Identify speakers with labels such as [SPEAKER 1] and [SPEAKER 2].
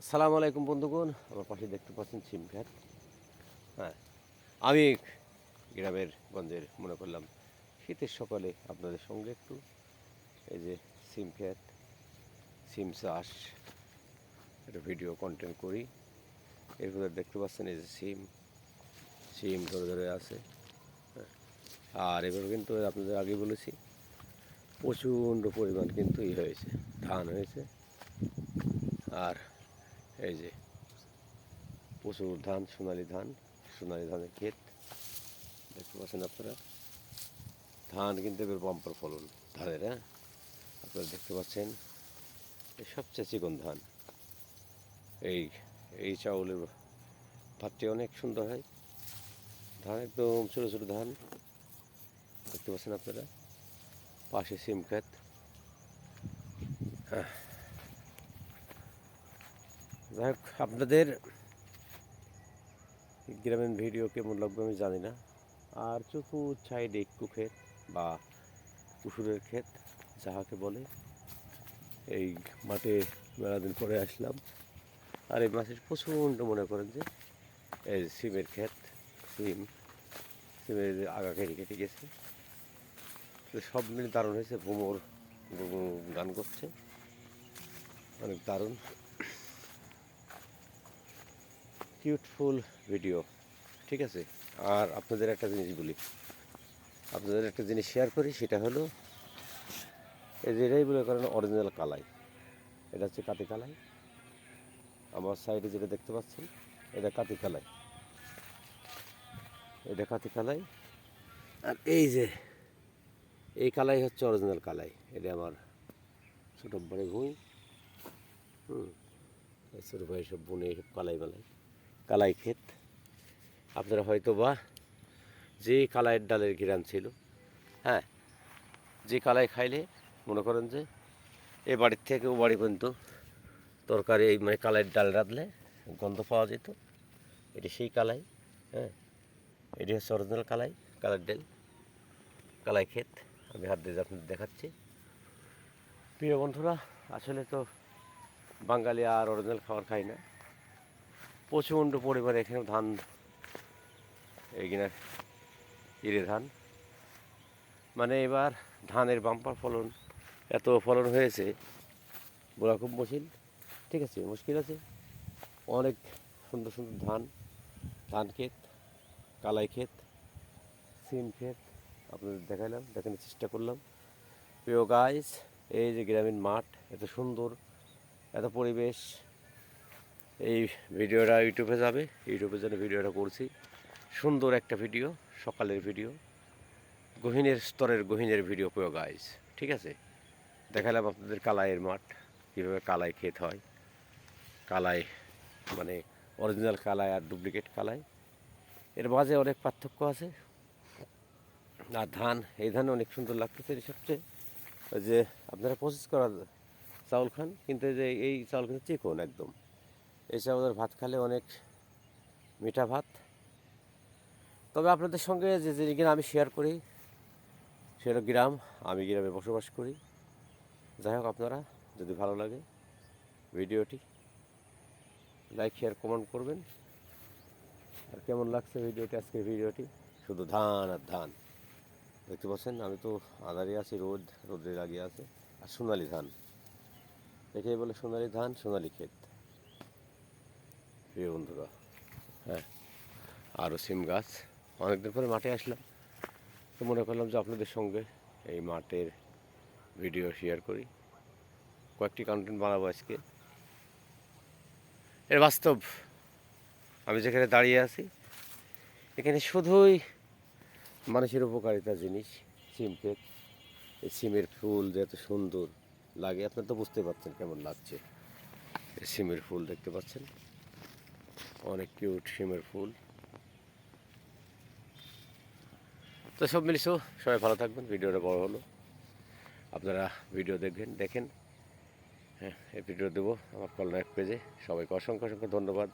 [SPEAKER 1] আসসালামু আলাইকুম বন্ধুগণ, আমার পাশে দেখতে পাচ্ছেন সিম খ্যাত হ্যাঁ আমি গ্রামের গঞ্জের মনে করলাম, শীতের সকালে আপনাদের সঙ্গে একটু এই যে সিম খ্যাত সিম চাষ, একটা ভিডিও কন্টেন্ট করি। এরপরে দেখতে পাচ্ছেন এই যে সিম সিম ধরে ধরে আছে। আর এবার কিন্তু আপনাদের আগে বলেছি, প্রচণ্ড পরিমাণ কিন্তু ই হয়েছে, ধান হয়েছে। আর এই যে, প্রচুর ধান, সোনালি ধান, সোনালি ধানের ক্ষেত, দেখতে পাচ্ছেন আপনারা? ধান কিন্তু এবার বাম্পার ফলন ধানের হ্যাঁ? আপনারা দেখতে পাচ্ছেন সবচেয়ে চিকন ধান। এই এই চাউলের ভাতটি অনেক সুন্দর হয়। ধান একদম ছোটো ছোটো ধান, দেখতে পাচ্ছেন আপনারা? পাশে সিম ক্ষেত। হ্যাঁ যাই হোক আপনাদের গ্রামীণ ভিডিও কেমন লাগবে আমি জানি না। আর চতুর সাইডে একটু ক্ষেত বা কুসুরের ক্ষেত, যাহাকে বলে। এই মাঠে মেলাদিন পরে আসলাম। আর এই মাছের প্রচণ্ড মনে করেন যে, এই সিমের ক্ষেত, সিম, সিমের আগা কেটে কেটে গেছে। তো সব মিলে দারুণ হয়েছে। ভ্রমর গান করছে। অনেক দারুণ। কিউটফুল ভিডিও ঠিক আছে? আর আপনাদের একটা জিনিস বলি। আপনাদের একটা জিনিস শেয়ার করি, সেটা হলো, এই যে এটাই বলে করেন অরিজিনাল কালাই। এটা হচ্ছে কাতি কালাই। আমার সাইডে যেটা দেখতে পাচ্ছেন, এটা কাতি কালাই। এটা কাতি কালাই। আর এই যে, এই কালাই হচ্ছে অরিজিনাল কালাই। এটা আমার ছোটো বড় ভুঁই, হুম। ছোটো ভাই সব বনে সব কালাই মালাই কালাই ক্ষেত। আপনারা হয়তো বা যে কালাইয়ের ডালের ঘিরান ছিল হ্যাঁ যে কালাই খাইলে মনে করেন যে এ বাড়ির থেকে ও বাড়ি পর্যন্ত তরকারি এই মানে কালাইয়ের ডাল রাঁধলে গন্ধ পাওয়া যেত। এটি সেই কালাই হ্যাঁ এটি হচ্ছে অরিজিনাল কালাই কালার ডাল, কালাই ক্ষেত। আমি হাত দিয়ে আপনাদের দেখাচ্ছি। প্রিয় বন্ধুরা, আসলে তো বাঙালি আর অরিজিনাল খাবার খাই না। প্রচণ্ড পরিমাণে এখানে ধান এইখানে ইরে ধান। মানে এবার ধানের বাম্পার ফলন, এত ফলন হয়েছে বলা খুব মুশকিল। ঠিক আছে, মুশকিল আছে। অনেক সুন্দর সুন্দর ধান ধান ক্ষেত, কালাই ক্ষেত, সিম ক্ষেত, আপনাদের দেখাইলাম, দেখানোর চেষ্টা করলাম। প্রিয় গাইস এই যে গ্রামীণ মাঠ, এত সুন্দর, এত পরিবেশ এই ভিডিওটা ইউটিউবে যাবে। ইউটিউবের জন্য ভিডিওটা করছি। সুন্দর একটা ভিডিও, সকালের ভিডিও। গহিনের স্তরের গহিনের ভিডিও প্রিয় গাইজ ঠিক আছে? দেখালাম আপনাদের কালাইয়ের মাঠ, কীভাবে কালাই ক্ষেত হয়। কালাই মানে অরিজিনাল কালাই আর ডুপ্লিকেট কালাই। এর মাঝে অনেক পার্থক্য আছে। আর ধান, এই ধান অনেক সুন্দর লাগতেছে সবচেয়ে যে আপনারা প্রসেস করা চাউল খান, কিন্তু যে এই চাউল কিন্তু চিকন একদম। এই আমাদের ভাত খালে অনেক মিঠা ভাত। তবে আপনাদের সঙ্গে যে জিনিসগুলো আমি শেয়ার করি সেটা গ্রাম। আমি গ্রামে বসবাস করি। যাই হোক আপনারা, যদি ভালো লাগে ভিডিওটি লাইক শেয়ার কমেন্ট করবেন। আর কেমন লাগছে ভিডিওটি, আজকের ভিডিওটি? শুধু ধান আর ধান। দেখতে পাচ্ছেন, আমি তো আদারে আছি, রোদ রোদে লাগিয়ে আছে। আর সোনালি ধান। এটাই বলে সোনালি ধান, সোনালি ক্ষেত। প্রিয় বন্ধুরা হ্যাঁ আরও সিম গাছ। অনেকদিন পরে মাঠে আসলাম, তো মনে করলাম যে আপনাদের সঙ্গে এই মাঠের ভিডিও শেয়ার করি। কয়েকটি কন্টেন্ট বানাবো আজকে। এর বাস্তব, আমি যেখানে দাঁড়িয়ে আছি, এখানে শুধুই মানুষের উপকারিতা জিনিস সিম এই সিমের ফুল যে এত সুন্দর লাগে, আপনারা তো বুঝতে পারছেন কেমন লাগছে। সিমের ফুল দেখতে পাচ্ছেন। অনেক কিউট সিমের ফুল। তো সব মিলিয়েও সবাই ভালো থাকবেন, ভিডিওটা বড় হলো। আপনারা ভিডিও দেখবেন, দেখেন। হ্যাঁ এই ভিডিও দেবো আমার কল্যাণ পেজে। সবাইকে অসংখ্য অসংখ্য ধন্যবাদ।